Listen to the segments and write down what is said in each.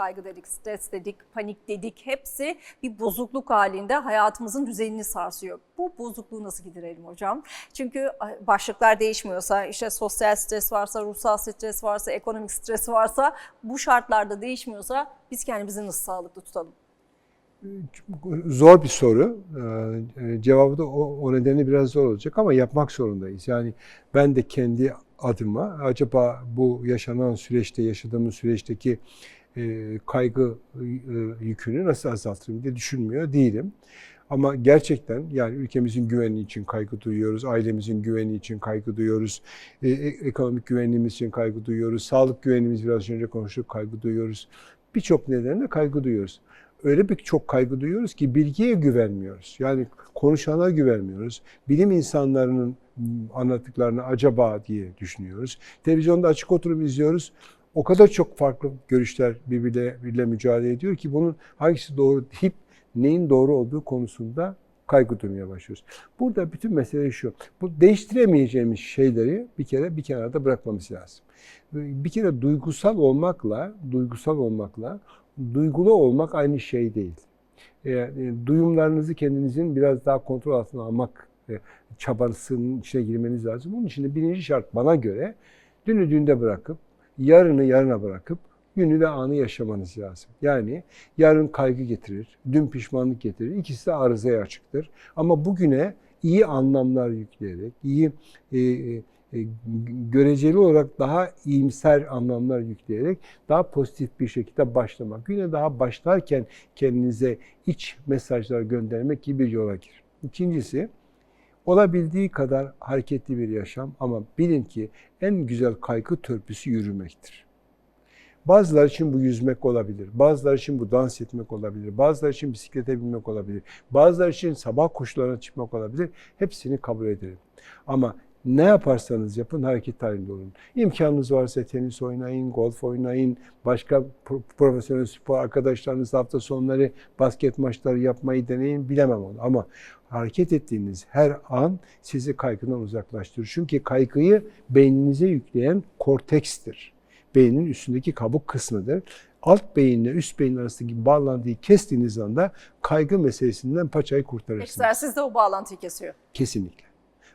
kaygı dedik, stres dedik, panik dedik. Hepsi bir bozukluk halinde hayatımızın düzenini sarsıyor. Bu bozukluğu nasıl giderelim hocam? Çünkü başlıklar değişmiyorsa, işte sosyal stres varsa, ruhsal stres varsa, ekonomik stres varsa, bu şartlarda değişmiyorsa biz kendimizi nasıl sağlıklı tutalım? Zor bir soru. Ee, Cevabı da o, o nedenle biraz zor olacak ama yapmak zorundayız. Yani ben de kendi adıma acaba bu yaşanan süreçte, yaşadığımız süreçteki e, kaygı e, yükünü nasıl azaltırım diye düşünmüyor değilim. Ama gerçekten yani ülkemizin güvenliği için kaygı duyuyoruz, ailemizin güvenliği için kaygı duyuyoruz, e, e, ekonomik güvenliğimiz için kaygı duyuyoruz, sağlık güvenliğimiz biraz önce konuştuk kaygı duyuyoruz. Birçok nedenle kaygı duyuyoruz. Öyle bir çok kaygı duyuyoruz ki bilgiye güvenmiyoruz. Yani konuşana güvenmiyoruz. Bilim insanlarının anlattıklarını acaba diye düşünüyoruz. Televizyonda açık oturum izliyoruz. O kadar çok farklı görüşler birbiriyle mücadele ediyor ki bunun hangisi doğru deyip neyin doğru olduğu konusunda kaygı duymaya başlıyoruz. Burada bütün mesele şu. Bu değiştiremeyeceğimiz şeyleri bir kere bir kenarda bırakmamız lazım. Bir kere duygusal olmakla, duygusal olmakla duygulu olmak aynı şey değil. Yani duyumlarınızı kendinizin biraz daha kontrol altına almak çabasının içine girmeniz lazım. Onun için de birinci şart bana göre dünü dünde bırakıp, yarını yarına bırakıp günü ve anı yaşamanız lazım. Yani yarın kaygı getirir, dün pişmanlık getirir. İkisi de arızaya açıktır. Ama bugüne iyi anlamlar yükleyerek, iyi e, e, göreceli olarak daha iyimser anlamlar yükleyerek daha pozitif bir şekilde başlamak. Güne daha başlarken kendinize iç mesajlar göndermek gibi bir yola gir. İkincisi, olabildiği kadar hareketli bir yaşam ama bilin ki en güzel kaygı törpüsü yürümektir. Bazıları için bu yüzmek olabilir. Bazıları için bu dans etmek olabilir. Bazıları için bisiklete binmek olabilir. Bazıları için sabah koşularına çıkmak olabilir. Hepsini kabul ederim. Ama ne yaparsanız yapın hareket halinde olun. İmkanınız varsa tenis oynayın, golf oynayın, başka profesyonel spor arkadaşlarınızla hafta sonları basket maçları yapmayı deneyin bilemem onu. Ama hareket ettiğiniz her an sizi kaygıdan uzaklaştırır. Çünkü kaygıyı beyninize yükleyen kortekstir. Beynin üstündeki kabuk kısmıdır. Alt beyinle üst beyin arasındaki bağlantıyı kestiğiniz anda kaygı meselesinden paçayı kurtarırsınız. Egzersiz de o bağlantıyı kesiyor. Kesinlikle.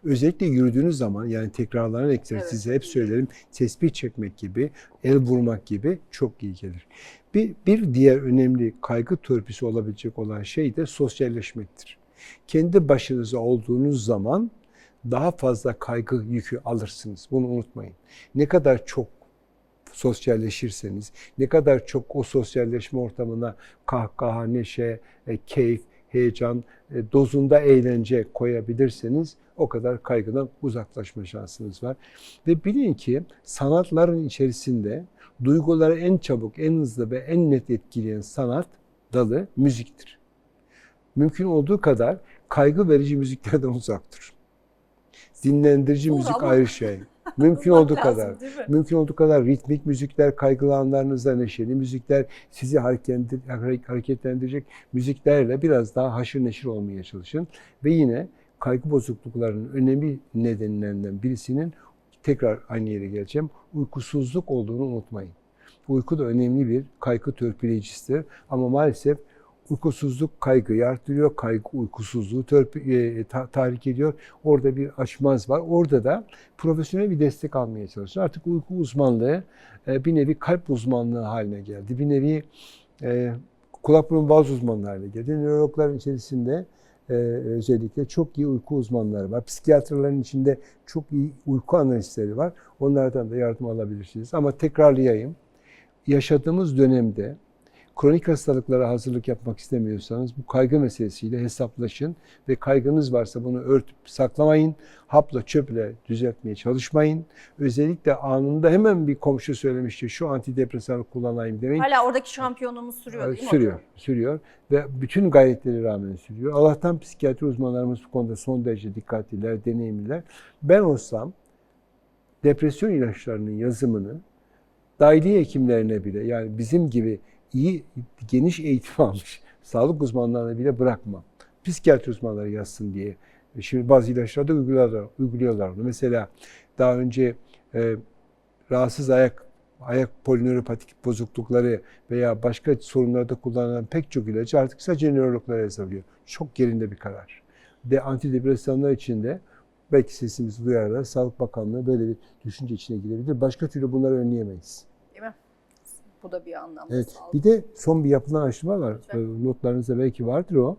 Özellikle yürüdüğünüz zaman yani tekrarlanan egzersizi evet. hep söylerim tespih çekmek gibi, el vurmak gibi çok iyi gelir. Bir, bir diğer önemli kaygı törpüsü olabilecek olan şey de sosyalleşmektir. Kendi başınıza olduğunuz zaman daha fazla kaygı yükü alırsınız. Bunu unutmayın. Ne kadar çok sosyalleşirseniz, ne kadar çok o sosyalleşme ortamına kahkaha, neşe, e, keyif, heyecan, e, dozunda eğlence koyabilirseniz o kadar kaygıdan uzaklaşma şansınız var. Ve bilin ki sanatların içerisinde duyguları en çabuk, en hızlı ve en net etkileyen sanat dalı müziktir. Mümkün olduğu kadar kaygı verici müziklerden uzak durun. Dinlendirici Doğru müzik ama- ayrı şey. Mümkün olduğu Lazım, kadar. Mümkün olduğu kadar ritmik müzikler, kaygılı anlarınızda neşeli müzikler, sizi hareketlendir- hareketlendirecek müziklerle biraz daha haşır neşir olmaya çalışın. Ve yine kaygı bozukluklarının önemli nedenlerinden birisinin tekrar aynı yere geleceğim. Uykusuzluk olduğunu unutmayın. Uyku da önemli bir kaygı törpüleyicisidir. Ama maalesef uykusuzluk kaygıyı artırıyor. Kaygı uykusuzluğu törpü, e, ta- tahrik ediyor. Orada bir açmaz var. Orada da profesyonel bir destek almaya çalışıyor. Artık uyku uzmanlığı e, bir nevi kalp uzmanlığı haline geldi. Bir nevi e, kulak burun boğaz uzmanlığı haline geldi. Nörologların içerisinde e, özellikle çok iyi uyku uzmanları var. Psikiyatrların içinde çok iyi uyku analistleri var. Onlardan da yardım alabilirsiniz. Ama tekrarlayayım. Yaşadığımız dönemde kronik hastalıklara hazırlık yapmak istemiyorsanız bu kaygı meselesiyle hesaplaşın ve kaygınız varsa bunu örtüp saklamayın. Hapla çöple düzeltmeye çalışmayın. Özellikle anında hemen bir komşu söylemişti şu antidepresan kullanayım demeyin. Hala oradaki şampiyonluğumuz sürüyor değil mi Sürüyor, hocam? sürüyor ve bütün gayretleri rağmen sürüyor. Allah'tan psikiyatri uzmanlarımız bu konuda son derece dikkatliler, deneyimliler. Ben olsam depresyon ilaçlarının yazımını dahiliye hekimlerine bile yani bizim gibi iyi geniş eğitim almış sağlık uzmanlarına bile bırakmam. Psikiyatri uzmanları yazsın diye. Şimdi bazı ilaçlarda uyguluyorlar, uyguluyorlar onu. Mesela daha önce e, rahatsız ayak ayak polinöropatik bozuklukları veya başka sorunlarda kullanılan pek çok ilacı artık sadece nörologlara yazılıyor. Çok yerinde bir karar. De antidepresanlar için de belki sesimizi duyarlar. Sağlık Bakanlığı böyle bir düşünce içine girebilir. Başka türlü bunları önleyemeyiz. Bu da bir anlamda Evet. sağlık. Bir de son bir yapılan araştırma var. Lütfen. Ee, Notlarınızda belki vardır o.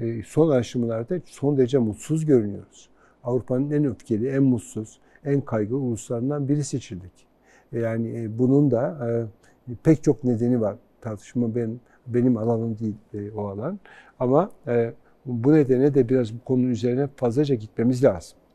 Ee, Son araştırmalarda son derece mutsuz görünüyoruz. Avrupa'nın en öfkeli, en mutsuz, en kaygılı uluslarından biri seçildik. Yani e, bunun da e, pek çok nedeni var. Tartışma ben benim alanım değil e, o alan. Ama bu nedene de biraz bu konunun üzerine fazlaca gitmemiz lazım.